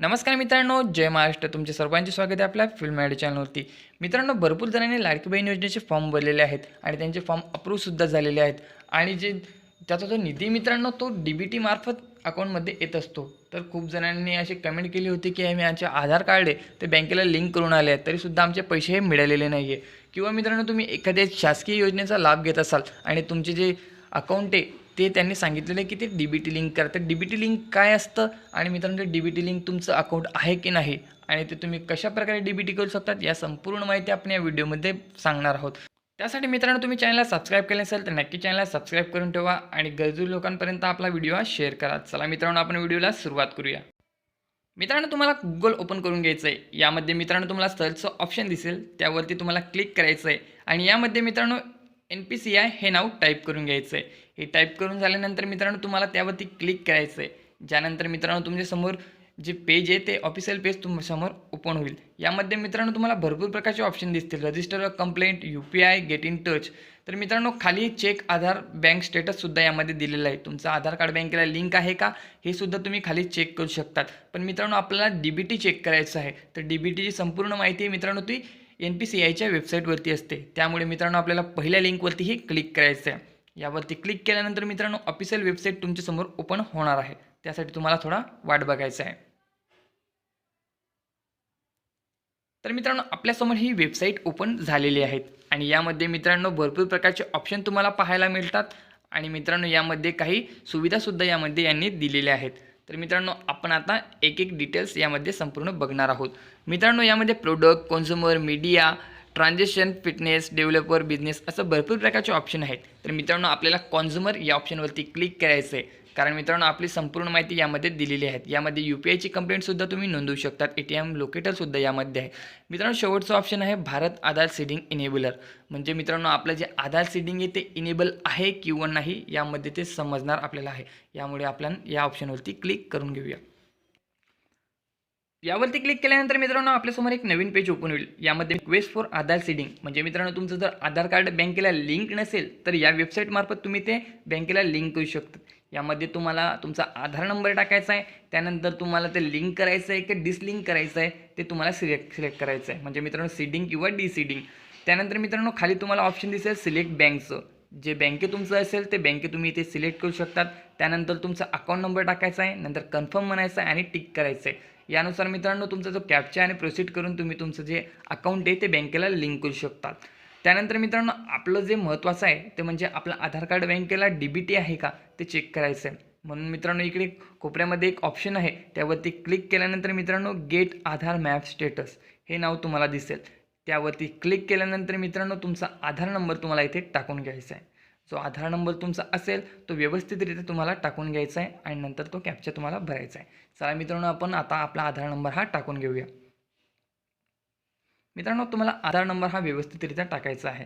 नमस्कार मित्रांनो जय महाराष्ट्र. तुमचे सर्वांचे स्वागत आहे आपल्या फिल्म ॲड चॅनलवरती मित्रांनो भरपूर जणांनी लाडकी बहीण योजनेचे फॉर्म भरलेले आहेत आणि त्यांचे फॉर्म अप्रूव्हसुद्धा झालेले आहेत. आणि जे त्याचा जो निधी मित्रांनो तो डी बी टी मार्फत अकाउंटमध्ये येत असतो. तर खूप जणांनी अशी कमेंट केली होती की आम्ही आमचे आधार कार्ड आहे ते बँकेला लिंक करून आले आहेत तरीसुद्धा आमचे पैसे हे मिळालेले नाही आहे किंवा मित्रांनो तुम्ही एखाद्या शासकीय योजनेचा लाभ घेत असाल आणि तुमचे जे अकाउंट आहे ते त्यांनी सांगितलेलं आहे की ते डी बी टी लिंक करा. तर डी बी टी लिंक काय असतं? आणि मित्रांनो ते डी बी टी लिंक तुमचं अकाउंट आहे की नाही? आणि ते तुम्ही कशाप्रकारे डी बी टी करू शकतात? या संपूर्ण माहिती आपण या व्हिडिओमध्ये सांगणार आहोत. त्यासाठी मित्रांनो तुम्ही चॅनलला सबस्क्राईब केले असेल तर नक्की चॅनलला सबस्क्राईब करून ठेवा आणि गरजू लोकांपर्यंत आपला व्हिडिओ हा शेअर करा. चला मित्रांनो आपण व्हिडिओला सुरुवात करूया. मित्रांनो तुम्हाला गुगल ओपन करून घ्यायचं आहे यामध्ये मित्रांनो तुम्हाला सर्चचं ऑप्शन दिसेल. त्यावरती तुम्हाला क्लिक करायचं आहे आणि यामध्ये मित्रांनो एन पी सी आय हे नाव टाईप करून घ्यायचं आहे हे टाईप करून झाल्यानंतर मित्रांनो तुम्हाला त्यावरती क्लिक करायचं आहे ज्यानंतर मित्रांनो तुमच्यासमोर जे पेज आहे ते ऑफिशियल पेज तुमच्यासमोर ओपन होईल. यामध्ये मित्रांनो तुम्हाला भरपूर प्रकारचे ऑप्शन दिसतील. Register complaint U P I get in touch तर मित्रांनो खाली चेक आधार बँक स्टेटससुद्धा यामध्ये दिलेलं आहे. तुमचं आधार कार्ड बँकेला लिंक आहे का? हे सुद्धा तुम्ही खाली चेक करू शकतात. पण मित्रांनो आपल्याला डी बी टी चेक करायचं आहे. तर डी बी टीची संपूर्ण माहिती मित्रांनो ती एन पी सी आयच्या वेबसाईटवरती असते. त्यामुळे मित्रांनो आपल्याला पहिल्या लिंकवरतीही क्लिक करायचं आहे यावरती क्लिक केल्यानंतर मित्रांनो ऑफिशियल वेबसाईट तुमच्यासमोर ओपन होणार आहे. त्यासाठी तुम्हाला थोडा वाट बघायचा आहे तर मित्रांनो आपल्यासमोर ही वेबसाईट ओपन झालेली आहेत. आणि यामध्ये मित्रांनो भरपूर प्रकारचे ऑप्शन तुम्हाला पाहायला मिळतात. आणि मित्रांनो यामध्ये काही सुविधासुद्धा यामध्ये यांनी दिलेल्या आहेत. तर मित्रांनो आपण आता एक एक डिटेल्स यामध्ये संपूर्ण बघणार आहोत. मित्रांनो यामध्ये product consumer media transaction fitness developer business असं भरपूर प्रकारचे ऑप्शन आहेत. तर मित्रांनो आपल्याला कॉन्झ्युमर या ऑप्शनवरती क्लिक करायचं आहे कारण मित्रांनो आपली संपूर्ण माहिती यामध्ये दिलेली आहे. यामध्ये यू पी आयची कंप्लेंटसुद्धा तुम्ही नोंदवू शकतात. ए टी एम लोकेटरसुद्धा यामध्ये आहे. मित्रांनो शेवटचं ऑप्शन आहे भारत आधार सीडिंग इनेबलर म्हणजे मित्रांनो आपलं जे आधार सीडिंग आहे ते इनेबल आहे किंवा नाही यामध्ये ते समजणार आपल्याला आहे. यामुळे आपण या ऑप्शनवरती क्लिक करून घेऊया. यावरती क्लिक केल्यानंतर मित्रांनो आपल्यासमोर एक नवीन पेज ओपन होईल. यामध्ये रिक्वेस्ट फॉर आधार सीडिंग म्हणजे मित्रांनो तुमचं जर आधार कार्ड बँकेला लिंक नसेल तर या वेबसाईटमार्फत तुम्ही ते बँकेला लिंक करू शकता. यामध्ये तुम्हाला तुमचा आधार नंबर टाकायचा आहे त्यानंतर तुम्हाला ते लिंक करायचं आहे की डिसलिंक करायचं आहे ते तुम्हाला सिलेक्ट सिलेक्ट करायचं आहे. म्हणजे मित्रांनो सीडिंग किंवा डिसिडिंग त्यानंतर मित्रांनो खाली तुम्हाला ऑप्शन दिसेल सिलेक्ट बँकचं जे बँके तुमचं असेल ते बँके तुम्ही इथे सिलेक्ट करू शकतात. त्यानंतर तुमचा अकाउंट नंबर टाकायचा आहे नंतर कन्फर्म म्हणायचं आहे आणि टिक करायचं आहे. यानुसार मित्रांनो तुमचा जो कॅपचा आणि प्रोसीड करून तुम्ही तुमचं जे अकाउंट आहे ते बँकेला लिंक करू शकतात. त्यानंतर मित्रांनो आपलं जे महत्त्वाचं आहे ते म्हणजे आपलं आधार कार्ड बँकेला डी बी टी आहे का ते चेक करायचं आहे म्हणून मित्रांनो इकडे कोपऱ्यामध्ये एक ऑप्शन आहे त्यावरती क्लिक केल्यानंतर मित्रांनो गेट आधार मॅप स्टेटस हे नाव तुम्हाला दिसेल. त्यावरती क्लिक केल्यानंतर मित्रांनो तुमचा आधार नंबर तुम्हाला इथे टाकून घ्यायचा आहे जो आधार नंबर तुमचा असेल तो व्यवस्थितरित्या तुम्हाला टाकून घ्यायचा आहे आणि नंतर तो कॅप्चर तुम्हाला भरायचा आहे चला मित्रांनो आपण आता आपला आधार नंबर हा टाकून घेऊया. मित्रांनो तुम्हाला आधार नंबर हा व्यवस्थितरित्या टाकायचा आहे.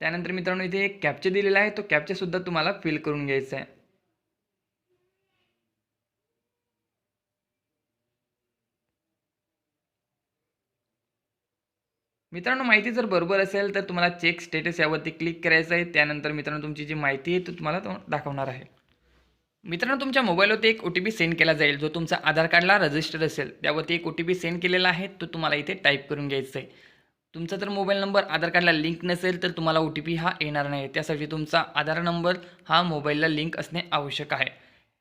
त्यानंतर मित्रांनो इथे एक कॅप्चे दिलेला आहे. तो कॅप्चेसुद्धा तुम्हाला फिल करून घ्यायचा आहे. मित्रांनो माहिती जर बरोबर असेल तर तुम्हाला चेक स्टेटस यावरती क्लिक करायचं आहे. त्यानंतर मित्रांनो तुमची जी माहिती आहे ती तुम्हाला तो दाखवणार आहे. मित्रांनो तुमच्या मोबाईलवरती एक ओ टी पी सेंड केला जाईल जो तुमचा आधार कार्डला रजिस्टर असेल. त्यावरती एक ओ टी पी सेंड केलेला आहे तो तुम्हाला इथे टाईप करून घ्यायचा आहे. तुमचा जर मोबाईल नंबर आधार कार्डला लिंक नसेल तर तुम्हाला ओ टी पी हा येणार नाही. त्यासाठी तुमचा आधार नंबर हा मोबाईलला लिंक असणे आवश्यक आहे.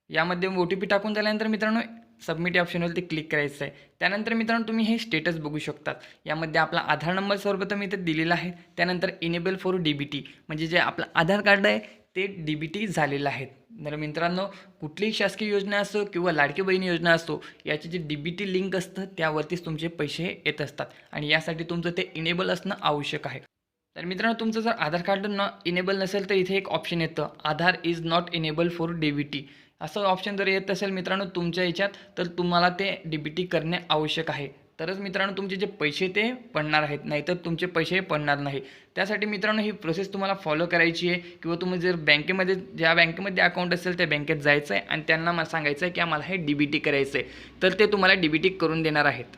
यामध्ये ओ टी पी टाकून झाल्यानंतर मित्रांनो सबमिट या ऑप्शनवरती क्लिक करायचं आहे. त्यानंतर मित्रांनो तुम्ही हे स्टेटस बघू शकतात. यामध्ये आपला आधार नंबर सर्वप्रथम इथे दिलेला आहे. त्यानंतर enable for D B T म्हणजे जे आपलं आधार कार्ड आहे ते डी बी टी झालेलं आहेत. तर मित्रांनो कुठलीही शासकीय योजना असो किंवा लाडकी बहीण योजना असो याचे जे डी बी टी लिंक असतं त्यावरतीच तुमचे पैसे येत असतात. आणि यासाठी तुमचं ते इनेबल असणं आवश्यक आहे. तर मित्रांनो तुमचं जर आधार कार्ड न इनेबल नसेल तर इथे एक ऑप्शन येतं. Aadhaar is not enable for D B T असं ऑप्शन जर येत असेल मित्रांनो तुमच्या याच्यात तर तुम्हाला ते डी बी टी करणे आवश्यक आहे. तरच मित्रांनो तुमचे जे पैसे ते पडणार आहेत नाहीतर तुमचे पैसे पडणार नाही. त्यासाठी मित्रांनो ही प्रोसेस तुम्हाला फॉलो करायची आहे किंवा तुम्ही जर बँकेमध्ये ज्या बँकेमध्ये अकाउंट असेल त्या बँकेत जायचं आहे आणि त्यांना मला सांगायचं आहे की आम्हाला हे डी बी टी करायचं आहे तर ते तुम्हाला डी बी टी करून देणार आहेत.